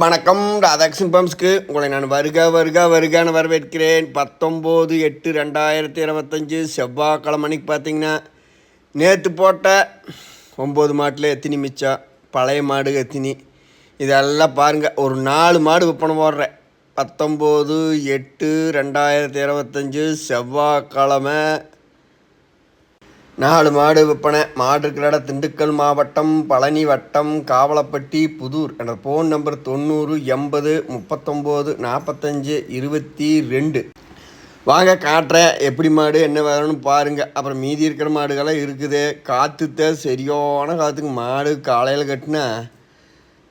வணக்கம் ராதாகிருஷ்ணன் பம்ஸ்க்கு உங்களை நான் வருக வருக வருகான்னு வரவேற்கிறேன். பத்தொம்போது எட்டு ரெண்டாயிரத்தி இருபத்தஞ்சி செவ்வாய்க்கிழமைக்கு பார்த்தீங்கன்னா நேற்று போட்ட ஒம்பது மாட்டில் எத்தினி மிச்சம் பழைய மாடு எத்தினி. இதெல்லாம் பாருங்கள் ஒரு நாலு மாடு விற்பனை போடுறேன். பத்தொம்போது எட்டு ரெண்டாயிரத்தி இருபத்தஞ்சி செவ்வாய்க்கிழமை நாலு மாடு விற்பனை. மாடு இருக்கிற இடம் திண்டுக்கல் மாவட்டம் பழனி வட்டம் காவலப்பட்டி புதூர் என்ற ஃபோன் நம்பர் தொண்ணூறு எண்பது முப்பத்தொம்போது நாற்பத்தஞ்சு இருபத்தி ரெண்டு. வாங்க காட்டுறேன். எப்படி மாடு என்ன வேணும்னு பாருங்கள் அப்புறம் மீதி இருக்கிற மாடுகள்லாம் இருக்குது. காற்றுத்த சரியான காற்றுக்கு மாடு காலையில் கட்டினா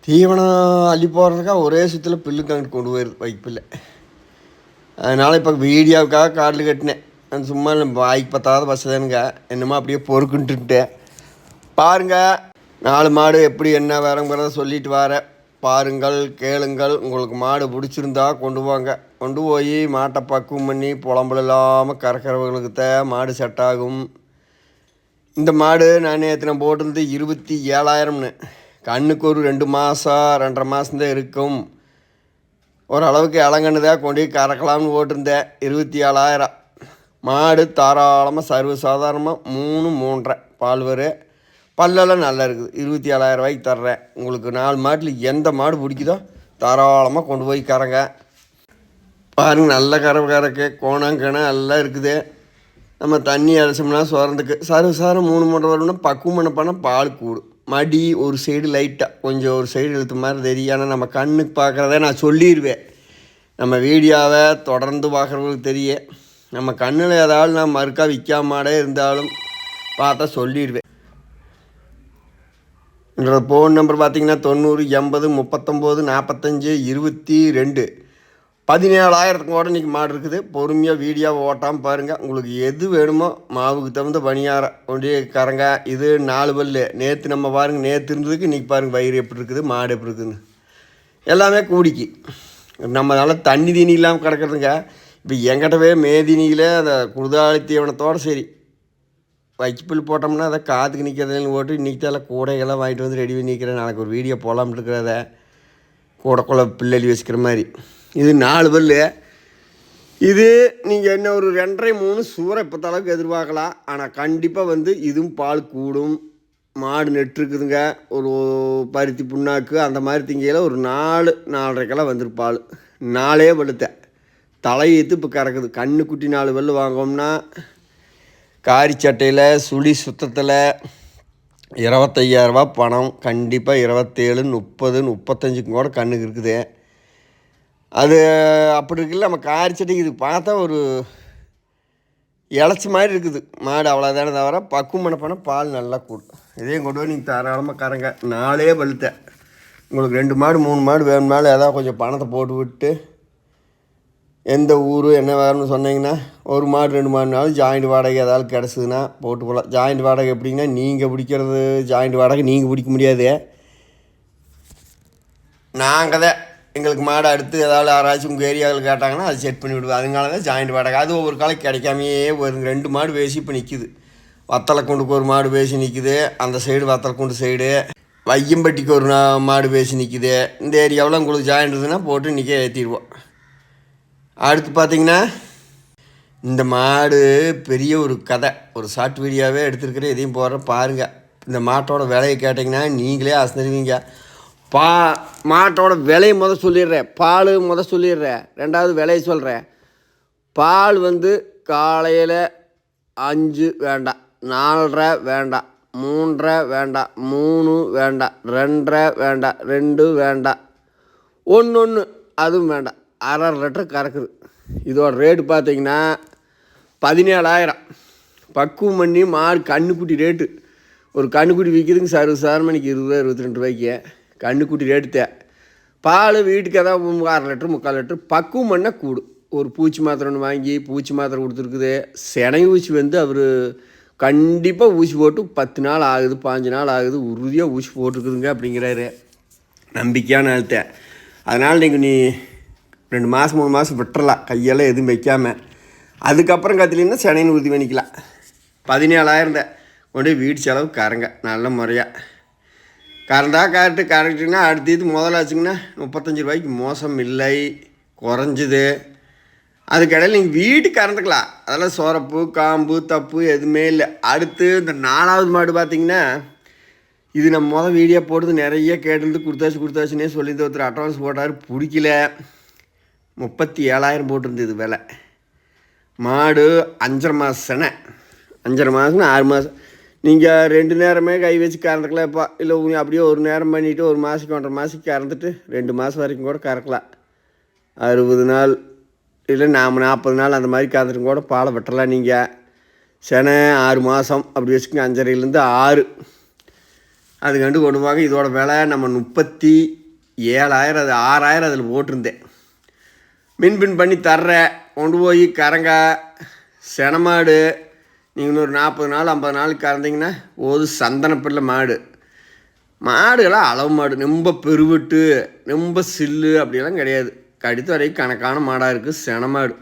தீவனம் அள்ளி போடுறதுக்கா ஒரே சுற்றில் பில்லு தங்கிட்டு கொண்டு போயிடுது வைப்பில்லை. அதனால் இப்போ வீடியோவுக்காக காட்டில் கட்டினேன். சும்மா வாய்க்கு பத்தாத பஸ் தானுங்க என்னமோ அப்படியே பொறுக்குன்ட்டுட்டேன் பாருங்க நாலு மாடு எப்படி என்ன வேறங்கிறத சொல்லிட்டு வர. பாருங்கள் கேளுங்கள். உங்களுக்கு மாடு பிடிச்சிருந்தா கொண்டு வாங்க. கொண்டு போய் மாட்டை பக்குவம் பண்ணி புலம்பல் இல்லாமல் கறக்கிறவங்களுக்கு தான் மாடு செட் ஆகும். இந்த மாடு நான் நேற்று போட்டிருந்து இருபத்தி ஏழாயிரம்னு. கண்ணுக்கு ஒரு ரெண்டு மாதம் ரெண்டரை மாதம்தான் இருக்கும். ஓரளவுக்கு இளங்கண்ணுதான் கொண்டு போய் கறக்கலாம்னு போட்டிருந்தேன். இருபத்தி ஏழாயிரம். மாடு தாராளமாக சர்வ சாதாரணமாக மூணு மூன்றரை பால் வரும் பல்லெல்லாம் நல்லா இருக்குது. இருபத்தி ஏழாயிரம் ரூபாய்க்கு தர்றேன். உங்களுக்கு நாலு மாட்டில் எந்த மாடு பிடிக்குதோ தாராளமாக கொண்டு போய் கறங்க. பாருங்க நல்ல கறவை கறக்கு கிணம் எல்லாம் இருக்குது. நம்ம தண்ணி அரைச்சோம்னா சுரந்துக்கு சர்வ மூணு மூணு வரணும்னா பக்குவம் பண்ண பண்ணால் பால் கூடும். மடி ஒரு சைடு லைட்டாக கொஞ்சம் ஒரு சைடு இழுத்த மாதிரி தெரியும் ஆனால் நம்ம கண்ணுக்கு பார்க்குறத நான் சொல்லிடுவேன் நம்ம வீடியோவை தொடர்ந்து பார்க்குறவங்களுக்கு தெரியும் நம்ம கண்ணில் ஏதாவது நான் மறுக்கா விற்காமடே இருந்தாலும் பார்த்தா சொல்லிடுவேன். என்னோட ஃபோன் நம்பர் பார்த்திங்கன்னா தொண்ணூறு எண்பது முப்பத்தொம்போது நாற்பத்தஞ்சு இருபத்தி ரெண்டு. பதினேழாயிரத்துக்கு கூட இன்றைக்கி மாடு இருக்குது. பொறுமையாக வீடியோவை ஓட்டாமல் பாருங்கள் உங்களுக்கு எது வேணுமோ மாவுக்கு தகுந்த பணியாரம் கொண்டே கரங்க இது நாலு பல்லு. நேற்று நம்ம பாருங்கள் நேற்று இருந்ததுக்கு இன்றைக்கி பாருங்கள் வயிறு எப்படி இருக்குது மாடு எப்படி இருக்குதுன்னு எல்லாமே கூடிக்கு. நம்ம நல்லா தண்ணி தீனி இல்லாமல் கிடக்கிறதுங்க. இப்போ எங்கிட்டவே மேதினியில் அந்த குருதாளி தீவனத்தோடு சரி வைக்கப்புல் போட்டோம்னா அதை காற்றுக்கு நிற்கிறதுன்னு போட்டு இன்றைக்கி தான் கூடைகள்லாம் வாங்கிட்டு வந்து ரெடி பண்ணி நிற்கிறேன் நாளைக்கு ஒரு வீடியோ போகலாம்னு இருக்கிறத கூடைக்குள்ள பிள்ளை வச்சுக்கிற மாதிரி. இது நாலு பல் இது நீங்கள் என்ன ஒரு ரெண்டரை மூணு சூறை இப்போ அளவுக்கு எதிர்பார்க்கலாம். ஆனால் கண்டிப்பாக வந்து இதுவும் பால் கூடும். மாடு நெட்டுருக்குதுங்க ஒரு பருத்தி புண்ணாக்கு அந்த மாதிரி திங்கையில் ஒரு நாலு நாலரைக்கெல்லாம் வந்துருப்பாள் பால். நாலே வெளுத்தேன் இப்போ கறக்குது கண்ணு குட்டி நாலு வெள்ளு வாங்கோம்னா காரி சட்டையில் சுழி சுத்தத்தில் இருபத்தையாயிரரூபா பணம். கண்டிப்பாக இருபத்தேழு முப்பது முப்பத்தஞ்சுக்கும் கூட கண்ணுக்கு இருக்குது. அது அப்படி இருக்குல்ல நம்ம காரி சட்டைக்கு இது பார்த்தா ஒரு இளச்சி மாதிரி இருக்குது. மாடு அவ்வளோதானே தவிர பக்குவம் பால் நல்லா கூடும். இதையும் கொண்டு போய் நீங்கள் தாராளமாக கறங்க. நாளே வலுத்தேன் உங்களுக்கு ரெண்டு மாடு மூணு மாடு வேணும்னாலும் ஏதாவது கொஞ்சம் பணத்தை போட்டு விட்டு எந்த ஊர் என்ன வேறுனு சொன்னீங்கன்னா ஒரு மாடு ரெண்டு மாடுனாலும் ஜாயிண்ட் வாடகை ஏதாவது கிடச்சிதுன்னா போட்டு போகலாம் ஜாயிண்ட் வாடகை எப்படிங்கன்னா நீங்கள் பிடிக்கிறது ஜாயிண்ட் வாடகை நீங்கள் பிடிக்க முடியாது. நாங்கள் தான் எங்களுக்கு மாடு அடுத்து ஏதாவது யாராச்சும் உங்கள் ஏரியாவில் கேட்டாங்கன்னா அது செட் பண்ணி விடுவோம். அதனால தான் ஜாயிண்ட் வாடகை. அது ஒவ்வொரு காலம் கிடைக்காமையே ஒரு ரெண்டு மாடு பேசி இப்போ நிற்கிது வத்தலை கொண்டுக்கு ஒரு மாடு பேசி நிற்குது அந்த சைடு வத்தலை கொண்டு சைடு வையம்பட்டிக்கு ஒரு நா- மாடு பேசி நிற்குது இந்த ஏரியாவில் உங்களுக்கு ஜாயிண்ட் இருந்ததுன்னா போட்டு இன்றைக்கே ஏற்றிடுவோம் அடுத்து பார்த்தீங்கன்னா இந்த மாடு பெரிய ஒரு கதை. ஒரு ஷார்ட் வீடியோவே எடுத்துருக்கிறேன். எதையும் போடுறேன் பாருங்கள் இந்த மாட்டோட விலையை கேட்டிங்கன்னா நீங்களே அசந்துருவீங்க. பா மாட்டோட விலையை முத சொல்லிடுறேன். பால் முத சொல்லிடுறேன். ரெண்டாவது விலையை சொல்கிறேன் பால் வந்து காலையில் அஞ்சு வேண்டாம். நாலரை வேண்டாம். மூன்றரை வேண்டாம். மூணு வேண்டாம். ரெண்டரை வேண்டாம். ரெண்டு வேண்டாம். ஒன்று ஒன்று அதுவும் வேண்டாம். அரை லிட்டர் கறக்குது. இதோட ரேட்டு பார்த்தீங்கன்னா பதினேழாயிரம். பக்குவம் பண்ணி மாடு கண்ணுக்குட்டி ரேட்டு ஒரு கண்ணுக்குட்டி விற்கிதுங்க சார் சாரமணிக்கு இருபது ரூபா இருபத்தி ரெண்டு ரூபாய்க்கு கண்ணுக்குட்டி ரேட்டு தே. பால் வீட்டுக்கு ஏதாவது அரை லிட்டர் முக்கால் லிட்டர் பக்குவம் பண்ணால் கூடும். ஒரு பூச்சி மாத்திரை ஒன்று வாங்கி பூச்சி மாத்திரை கொடுத்துருக்குது. சினை ஊசி வந்து அவர் கண்டிப்பாக ஊசி போட்டு பத்து நாள் ஆகுது பாஞ்சு நாள் ஆகுது உறுதியாக ஊசி போட்டிருக்குதுங்க அப்படிங்கிறாரு. நம்பிக்கையான ஆழ்த்த அதனால் நீங்கள் நீ ரெண்டு மாதம் மூணு மாதம் விட்டுறலாம். கையெல்லாம் எதுவும் வைக்காமல் அதுக்கப்புறம் கற்றுலின்னா சென்னைன்னு உறுதி பண்ணிக்கலாம். பதினேழாயிரம் தான். கொண்டு போய் வீட்டு செலவு கரங்க நல்ல முறையாக கரண்டாக கரெக்டு கரெக்டுன்னா அடுத்த இது முதலாச்சுங்கன்னா முப்பத்தஞ்சு ரூபாய்க்கு மோசம் இல்லை. குறைஞ்சிது. அதுக்கிடையில் நீங்கள் வீட்டுக்கு கறந்துக்கலாம். அதெல்லாம் சொரப்பு காம்பு தப்பு எதுவுமே இல்லை. அடுத்து இந்த நாலாவது மாடு பார்த்தீங்கன்னா இது நம்ம மொதல் வீடியோ போடுறது நிறைய கேட்டுருந்து கொடுத்தாச்சு கொடுத்தாச்சுன்னே சொல்லி ஒருத்தர் அட்வான்ஸ் போட்டார். பிடிக்கல. முப்பத்தி ஏழாயிரம் போட்டிருந்தது விலை. மாடு அஞ்சரை மாதம் செனை அஞ்சரை மாதம்னு ஆறு மாதம் நீங்கள் ரெண்டு நேரமே கை வச்சு கறந்துக்கலாம் இப்போ இல்லை உ- அப்படியே ஒரு நேரம் பண்ணிவிட்டு ஒரு மாதத்துக்கு ஒன்றரை மாதத்துக்கு கறந்துட்டு ரெண்டு மாதம் வரைக்கும் கூட கறக்கலாம். அறுபது நாள் இல்லை நாம் நாற்பது நாள் அந்த மாதிரி கறந்துட்டு கூட பாலை வெட்டலாம் நீங்கள் செனை ஆறு மாதம் அப்படி வச்சுக்கோங்க அஞ்சரைலேருந்து ஆறு. அது கண்டு கொண்டு போக இதோட விலை நம்ம முப்பத்தி ஏழாயிரம் அது ஆறாயிரம் அதில் போட்டிருந்தேன். மின்பின் பண்ணி தர்றேன் கொண்டு போய் கரங்க செனமாடு. நீங்கள் ஒரு நாற்பது நாள் ஐம்பது நாள் கறந்தீங்கன்னா ஒரு சந்தனப்பிள்ளை மாடு. மாடுகளாம் அளவு மாடு. ரொம்ப பெருவிட்டு ரொம்ப சில்லு அப்படிலாம் கிடையாது. கடித்து வரைக்கும் கணக்கான மாடாக இருக்குது செனமாடு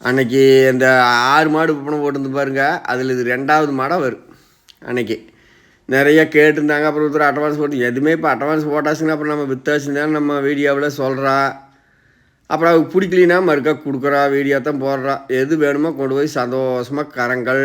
அன்னைக்கு இந்த ஆறு மாடு விற்பனை போட்டுருந்து பாருங்க அதில் இது ரெண்டாவது மாடாக வரும் அன்னைக்கு. நிறைய கேட்டிருந்தாங்க அப்புறம் ஒருத்தர் அட்வான்ஸ் போட்டு எதுவுமே இப்போ அட்வான்ஸ் போட்டாச்சுன்னா அப்புறம் நம்ம வித்தாச்சுன்னு தான் நம்ம வீடியோவில் சொல்கிறா அப்புறம் அவருக்கு பிடிக்கலினா மறுக்கா கொடுக்குறா வீடியோ தான் போடுறா. எது வேணுமோ கொண்டு போய் சந்தோஷமாக கரங்கள்.